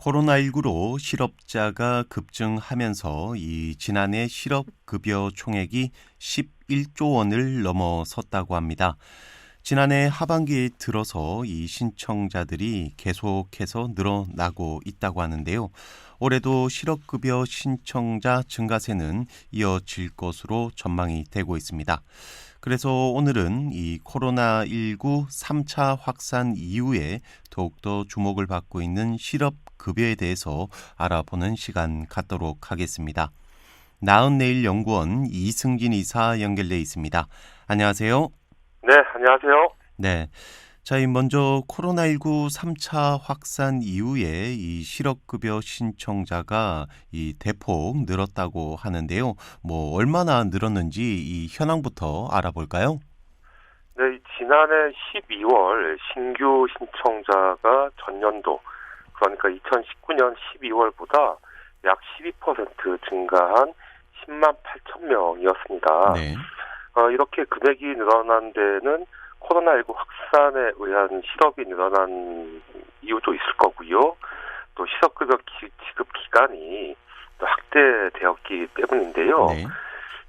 코로나19로 실업자가 급증하면서 이 지난해 실업급여 총액이 11조 원을 넘어섰다고 합니다. 지난해 하반기에 들어서 이 신청자들이 계속해서 늘어나고 있다고 하는데요. 올해도 실업급여 신청자 증가세는 이어질 것으로 전망이 되고 있습니다. 그래서 오늘은 이 코로나19 3차 확산 이후에 더욱더 주목을 받고 있는 실업 급여에 대해서 알아보는 시간 갖도록 하겠습니다. 나은 내일 연구원 이승진 이사 연결돼 있습니다. 안녕하세요. 네, 안녕하세요. 네. 저희 먼저 코로나19 3차 확산 이후에 이 실업급여 신청자가 이 대폭 늘었다고 하는데요. 뭐 얼마나 늘었는지 이 현황부터 알아볼까요? 네, 지난해 12월 신규 신청자가 전년도 그러니까 2019년 12월보다 약 12% 증가한 10만 8천 명이었습니다. 네. 어, 이렇게 금액이 늘어난 데는 코로나19 확산에 의한 실업이 늘어난 이유도 있을 거고요. 또 실업급여 기- 지급 기간이 또 확대되었기 때문인데요. 네.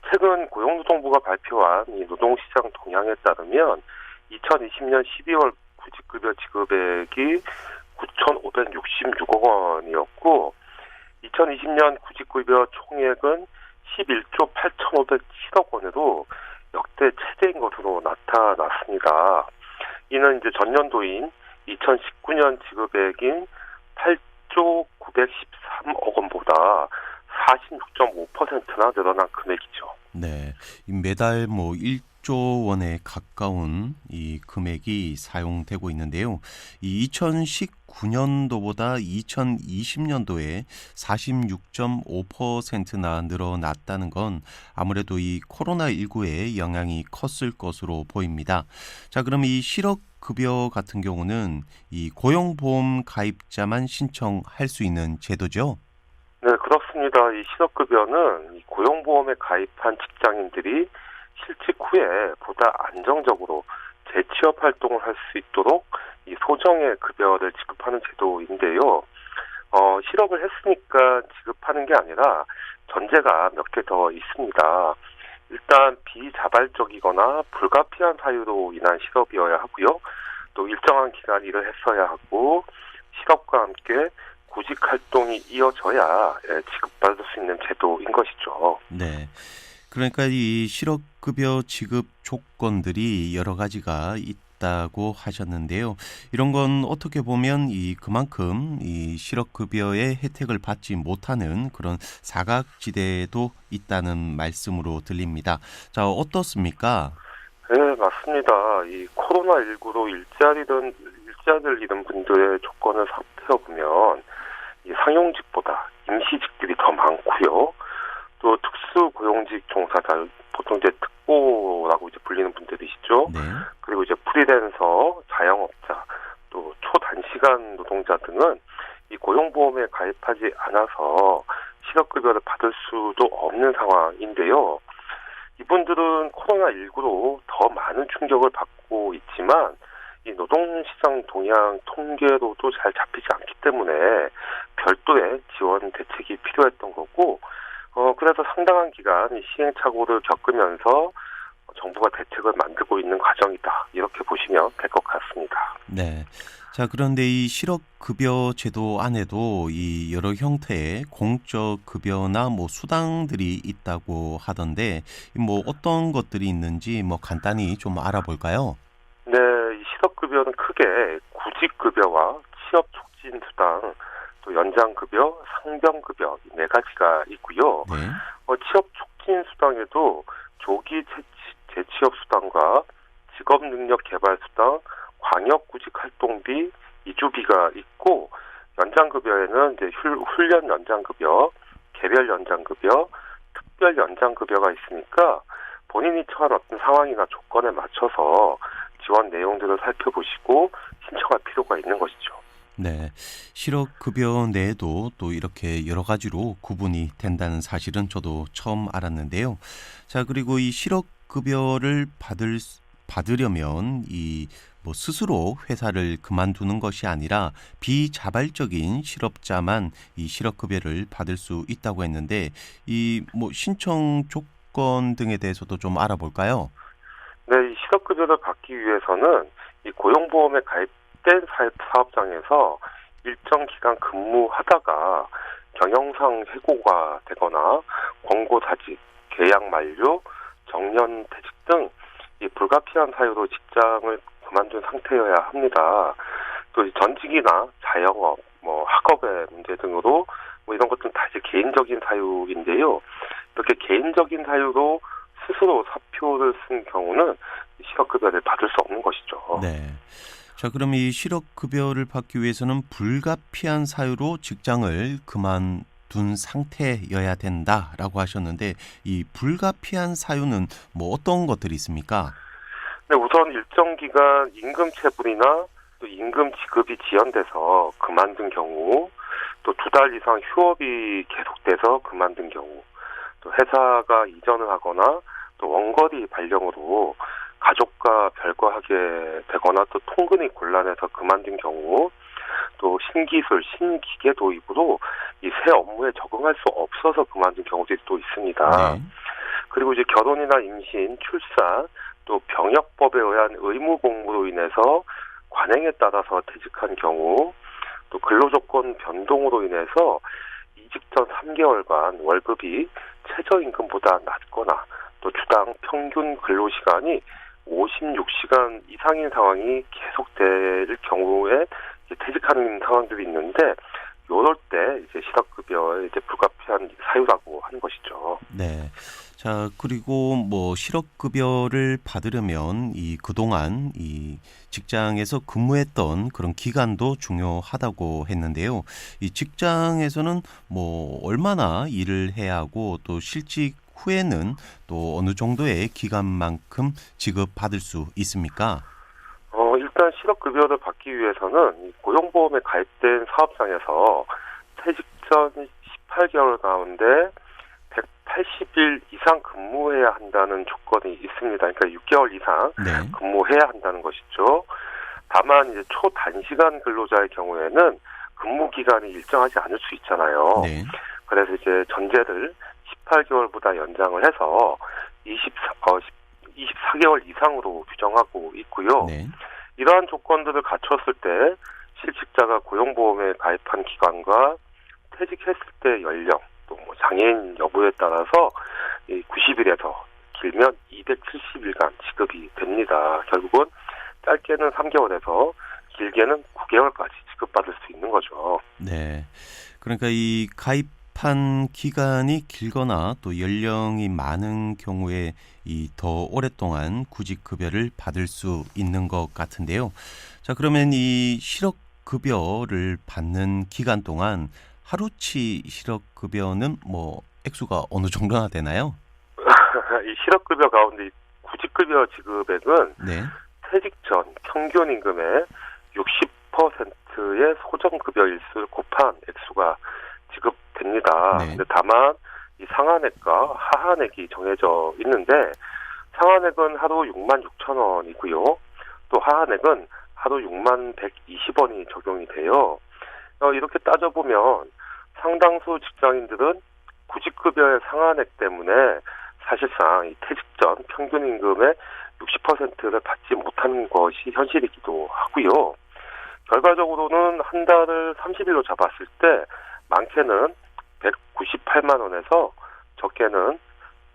최근 고용노동부가 발표한 이 노동시장 동향에 따르면 2020년 12월 구직급여 지급액이 9,566억 원이었고 2020년 구직급여 총액은 11조 8,507억 원으로 역대 최대인 것으로 나타났습니다. 이는 이제 전년도인 2019년 지급액인 8조 913억 원보다 46.5%나 늘어난 금액이죠. 네. 이 매달 뭐 1 조 원에 가까운 이 금액이 사용되고 있는데요. 이 2019년도보다 2020년도에 46.5%나 늘어났다는 건 아무래도 이 코로나19의 영향이 컸을 것으로 보입니다. 자, 그럼 이 실업 급여 같은 경우는 이 고용보험 가입자만 신청할 수 있는 제도죠? 네, 그렇습니다. 이 실업급여는 이 고용보험에 가입한 직장인들이 실직 후에 보다 안정적으로 재취업 활동을 할 수 있도록 이 소정의 급여를 지급하는 제도인데요. 어, 실업을 했으니까 지급하는 게 아니라 전제가 몇 개 더 있습니다. 일단 비자발적이거나 불가피한 사유로 인한 실업이어야 하고요. 또 일정한 기간 일을 했어야 하고 실업과 함께 구직 활동이 이어져야 예, 지급받을 수 있는 제도인 것이죠. 네. 그러니까 이 실업급여 지급 조건들이 여러 가지가 있다고 하셨는데요. 이런 건 어떻게 보면 이 그만큼 이 실업급여의 혜택을 받지 못하는 그런 사각지대도 있다는 말씀으로 들립니다. 자, 어떻습니까? 네, 맞습니다. 이 코로나19로 일자리든 일자리를 잃은 분들의 조건을 살펴보면 이 상용직보다 임시직들이 더 많고요. 또 특수고용직 종사자 보통 이제 특보라고 이제 불리는 분들이시죠. 네. 그리고 이제 프리랜서, 자영업자, 또 초단시간 노동자 등은 이 고용보험에 가입하지 않아서 실업급여를 받을 수도 없는 상황인데요. 이분들은 코로나19로 더 많은 충격을 받고 있지만 이 노동시장 동향 통계로도 잘 잡히지 않기 때문에 별도의 지원 대책이 필요했던 거고 어 그래서 상당한 기간 이 시행착오를 겪으면서 정부가 대책을 만들고 있는 과정이다 이렇게 보시면 될 것 같습니다. 네. 자, 그런데 이 실업급여 제도 안에도 이 여러 형태의 공적 급여나 뭐 수당들이 있다고 하던데 뭐 어떤 것들이 있는지 뭐 간단히 좀 알아볼까요? 실업급여는 크게 구직급여와 취업 촉진 수당, 또 연장급여, 상병급여 이네 가지가 있고요. 네. 어, 취업 촉진 수당에도 조기 재취, 재취업 수당과 직업 능력 개발 수당, 광역 구직 활동비, 이주비가 있고 연장급여에는 이제 훌- 훈련 연장급여, 개별 연장급여, 특별 연장급여가 있으니까 본인이 처한 어떤 상황이나 조건에 맞춰서 지원 내용들을 살펴보시고 신청할 필요가 있는 것이죠. 네. 실업급여 내에도 또 이렇게 여러 가지로 구분이 된다는 사실은 저도 처음 알았는데요. 자, 그리고 이 실업급여를 받을 수- 받으려면 이 뭐 스스로 회사를 그만두는 것이 아니라 비자발적인 실업자만 이 실업급여를 받을 수 있다고 했는데 이 뭐 신청 조건 등에 대해서도 좀 알아볼까요? 네, 이 실업급여를 받기 위해서는 이 고용보험에 가입된 사- 사업장에서 일정 기간 근무하다가 경영상 해고가 되거나 권고사직, 계약 만료, 정년 퇴직 등 이 불가피한 사유로 직장을 그만둔 상태여야 합니다. 또이 전직이나 자영업, 뭐 학업의 문제 등으로 뭐 이런 것들은 다시 개인적인 사유인데요. 이렇게 개인적인 사유로 스스로 사표를 쓴 경우는 이 실업급여를 받을 수 없는 것이죠. 네. 자, 그럼 이 실업급여를 받기 위해서는 불가피한 사유로 직장을 그만둔 상태여야 된다라고 하셨는데 이 불가피한 사유는 뭐 어떤 것들이 있습니까? 네, 우선 일정 기간 임금 체불이나 또 임금 지급이 지연돼서 그만둔 경우, 또 두 달 이상 휴업이 계속돼서 그만둔 경우, 또 회사가 이전을 하거나 또 원거리 발령으로 가족과 별거하게 되거나 또 통근이 곤란해서 그만둔 경우, 또 신기술, 신기계 도입으로 이 새 업무에 적응할 수 없어서 그만둔 경우들이 또 있습니다. 네. 그리고 이제 결혼이나 임신, 출산, 또 병역법에 의한 의무 복무로 인해서 관행에 따라서 퇴직한 경우, 또 근로조건 변동으로 인해서 이직 전 3개월간 월급이 최저임금보다 낮거나 또 주당 평균 근로시간이 56시간 이상인 상황이 계속될 경우에 퇴직하는 상황들이 있는데 요럴 때 이제 실업급여에 이제 불가피한 사유라고 하는 것이죠. 네. 자, 그리고 뭐 실업급여를 받으려면 이 그동안 이 직장에서 근무했던 그런 기간도 중요하다고 했는데요. 이 직장에서는 뭐 얼마나 일을 해야 하고 또 실직 후에는 또 어느 정도의 기간만큼 지급받을 수 있습니까? 어, 일단 실업급여를 받기 위해서는 이 고용보험에 가입된 사업장에서 퇴직 전 18개월 가운데 180일 이상 근무해야 한다는 조건이 있습니다. 그러니까 6개월 이상 네. 근무해야 한다는 것이죠. 다만 이제 초단시간 근로자의 경우에는 근무 기간이 일정하지 않을 수 있잖아요. 네. 그래서 이제 전제를 18개월보다 연장을 해서 24, 어, 24개월 이상으로 규정하고 있고요. 네. 이러한 조건들을 갖췄을 때 실직자가 고용보험에 가입한 기간과 퇴직했을 때 연령 또 뭐 장애인 여부에 따라서 이 90일에서 길면 270일간 지급이 됩니다. 결국은 짧게는 3개월에서 길게는 9개월까지 지급받을 수 있는 거죠. 네. 그러니까 이 가입 한 기간이 길거나 또 연령이 많은 경우에 이 더 오랫동안 구직급여를 받을 수 있는 것 같은데요. 자, 그러면 이 실업급여를 받는 기간 동안 하루치 실업급여는 뭐 액수가 어느 정도나 되나요? 이 실업급여 가운데 이 구직급여 지급액은 네. 퇴직 전 평균 임금의 60%의 소정급여 일수를 곱한 액수가 지급됩니다. 네. 근데 다만 이 상한액과 하한액이 정해져 있는데 상한액은 하루 6만 6천 원이고요. 또 하한액은 하루 6만 120원이 적용이 돼요. 어, 이렇게 따져보면 상당수 직장인들은 구직급여의 상한액 때문에 사실상 이 퇴직 전 평균 임금의 60%를 받지 못하는 것이 현실이기도 하고요. 결과적으로는 한 달을 30일로 잡았을 때 많게는 198만 원에서 적게는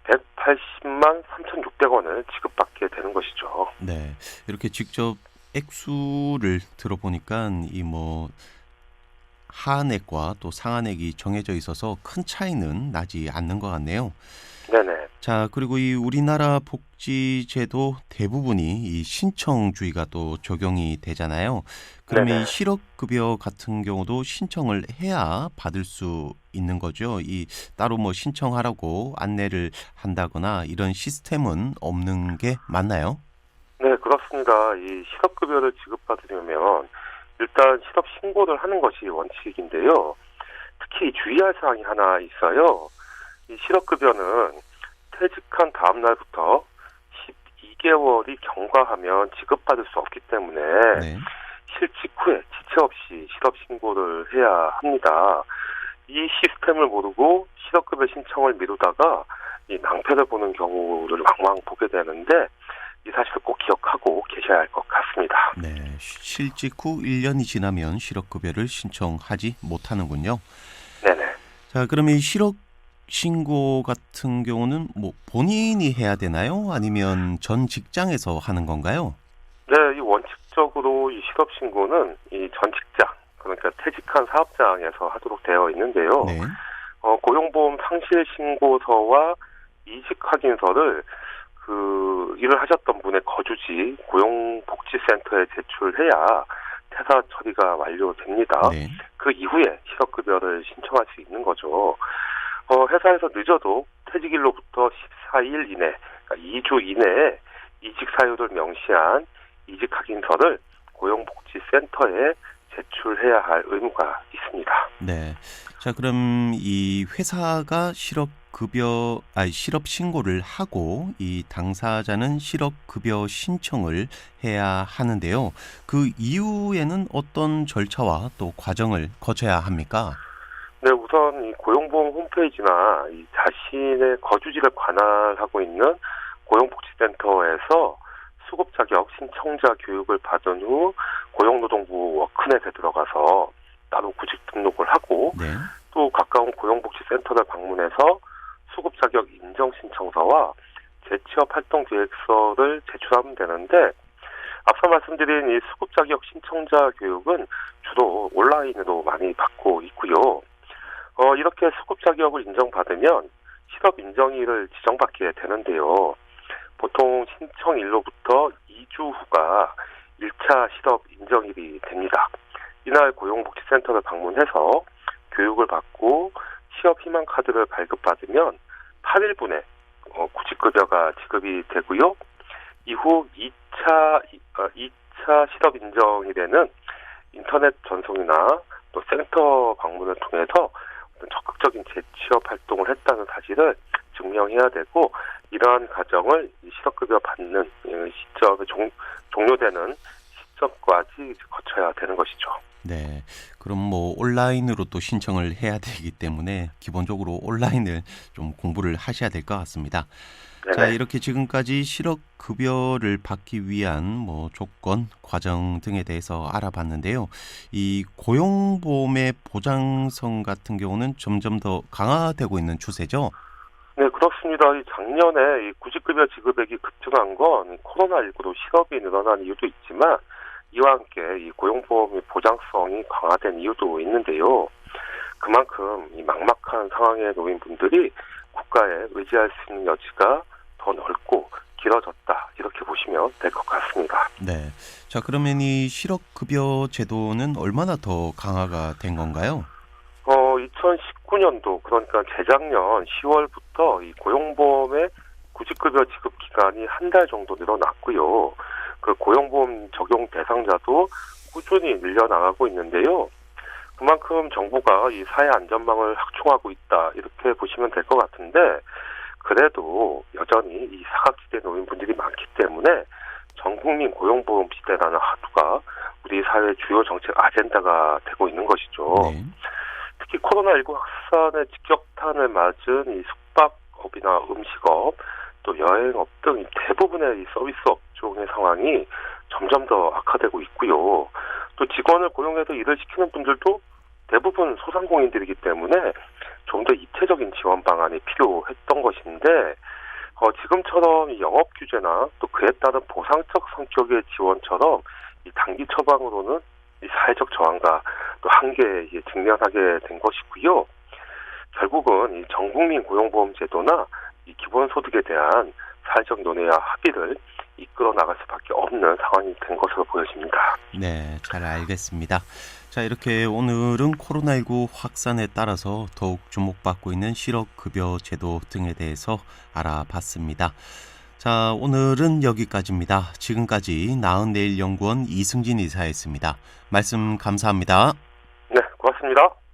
180만 3,600원을 지급받게 되는 것이죠. 네. 이렇게 직접 액수를 들어보니까 이 뭐 하한액과 또 상한액이 정해져 있어서 큰 차이는 나지 않는 것 같네요. 네네. 자, 그리고 이 우리나라 복지제도 대부분이 이 신청주의가 또 적용이 되잖아요. 그러면 네네. 이 실업급여 같은 경우도 신청을 해야 받을 수 있는 거죠. 이 따로 뭐 신청하라고 안내를 한다거나 이런 시스템은 없는 게 맞나요? 네, 그렇습니다. 이 실업급여를 지급받으려면 일단 실업 신고를 하는 것이 원칙인데요. 특히 주의할 사항이 하나 있어요. 이 실업급여는 퇴직한 다음 날부터 2개월이 경과하면 지급받을 수 없기 때문에 네. 실직 후에 지체 없이 실업 신고를 해야 합니다. 이 시스템을 모르고 실업급여 신청을 미루다가 이 낭패를 보는 경우를 왕왕 보게 되는데 이 사실을 꼭 기억하고 계셔야 할 것 같습니다. 네. 실직 후 1년이 지나면 실업급여를 신청하지 못하는군요. 네네. 자, 그러면 이 실업 신고 같은 경우는 뭐 본인이 해야 되나요? 아니면 전 직장에서 하는 건가요? 네, 이 원칙적으로 이 실업 신고는 이 전 직장 그러니까 퇴직한 사업장에서 하도록 되어 있는데요. 네. 어, 고용보험 상실 신고서와 이직 확인서를 그 일을 하셨던 분의 거주지 고용복지센터에 제출해야 퇴사 처리가 완료됩니다. 네. 그 이후에 실업급여를 신청할 수 있는 거죠. 어, 회사에서 늦어도 퇴직일로부터 14일 이내, 그러니까 2주 이내에 이직 사유를 명시한 이직 확인서를 고용복지센터에 제출해야 할 의무가 있습니다. 네. 자, 그럼 이 회사가 실업 급여 아니 실업 신고를 하고 이 당사자는 실업 급여 신청을 해야 하는데요. 그 이후에는 어떤 절차와 또 과정을 거쳐야 합니까? 네, 우선 이 고용보험 홈페이지나 이 자신의 거주지를 관할하고 있는 고용복지센터에서 수급 자격 신청자 교육을 받은 후 고용노동부 워크넷에 들어가서 따로 구직 등록을 하고 네. 또 가까운 고용복지센터를 방문해서 수급 자격 인정 신청서와 재취업 활동 계획서를 제출하면 되는데 앞서 말씀드린 이 수급 자격 신청자 교육은 주로 온라인으로 많이 받고 있고요. 어, 이렇게 수급 자격을 인정받으면 실업 인정일을 지정받게 되는데요. 보통 신청일로부터 2주 후가 1차 실업 인정일이 됩니다. 이날 고용복지센터를 방문해서 교육을 받고 취업 희망 카드를 발급받으면 8일분에 어, 구직급여가 지급이 되고요. 이후 2차 2차 실업 인정일에는 인터넷 전송이나 또 센터 방문을 통해서 적극적인 재취업 활동을 했다는 사실을 증명해야 되고 이러한 과정을 이 실업급여 받는 이 시점에 종, 종료되는 시점까지 거쳐야 되는 것이죠. 네. 그럼 뭐 온라인으로 또 신청을 해야 되기 때문에 기본적으로 온라인을 좀 공부를 하셔야 될 것 같습니다. 자, 네네. 이렇게 지금까지 실업 급여를 받기 위한 뭐 조건, 과정 등에 대해서 알아봤는데요. 이 고용보험의 보장성 같은 경우는 점점 더 강화되고 있는 추세죠. 네, 그렇습니다. 이 작년에 이 구직급여 지급액이 급증한 건이 코로나19로 실업이 늘어난 이유도 있지만 이와 함께 이 고용보험의 보장성이 강화된 이유도 있는데요. 그만큼 이 막막한 상황에 놓인 분들이 국가에 의지할 수 있는 여지가 더 넓고 길어졌다. 이렇게 보시면 될 것 같습니다. 네. 자, 그러면 이 실업 급여 제도는 얼마나 더 강화가 된 건가요? 어, 2019년도 그러니까 재작년 10월부터 이 고용보험의 구직급여 지급 기간이 한 달 정도 늘어났고요. 그 고용보험 적용 대상자도 꾸준히 늘려나가고 있는데요. 그만큼 정부가 이 사회 안전망을 확충하고 있다 이렇게 보시면 될 것 같은데 그래도 여전히 이 사각지대 놓인 분들이 많기 때문에 전국민 고용보험 시대라는 하루가 우리 사회 주요 정책 아젠다가 되고 있는 것이죠. 네. 특히 코로나19 확산의 직격탄을 맞은 이 숙박업이나 음식업, 또 여행업 등 대부분의 이 서비스 업 종의 상황이 점점 더 악화되고 있고요. 또 직원을 고용해서 일을 시키는 분들도 대부분 소상공인들이기 때문에 좀 더 입체적인 지원 방안이 필요했던 것인데 어, 지금처럼 이 영업 규제나 또 그에 따른 보상적 성격의 지원처럼 이 단기 처방으로는 이 사회적 저항과 또 한계에 직면하게 된 것이고요. 결국은 이 전국민 고용보험 제도나 이 기본소득에 대한 사회적 논의와 합의를 이끌어 나갈 수밖에 없는 상황이 된 것으로 보여집니다. 네, 잘 알겠습니다. 자, 이렇게 오늘은 코로나19 확산에 따라서 더욱 주목받고 있는 실업급여 제도 등에 대해서 알아봤습니다. 자, 오늘은 여기까지입니다. 지금까지 나은 내일 연구원 이승진 이사였습니다. 말씀 감사합니다. 네, 고맙습니다.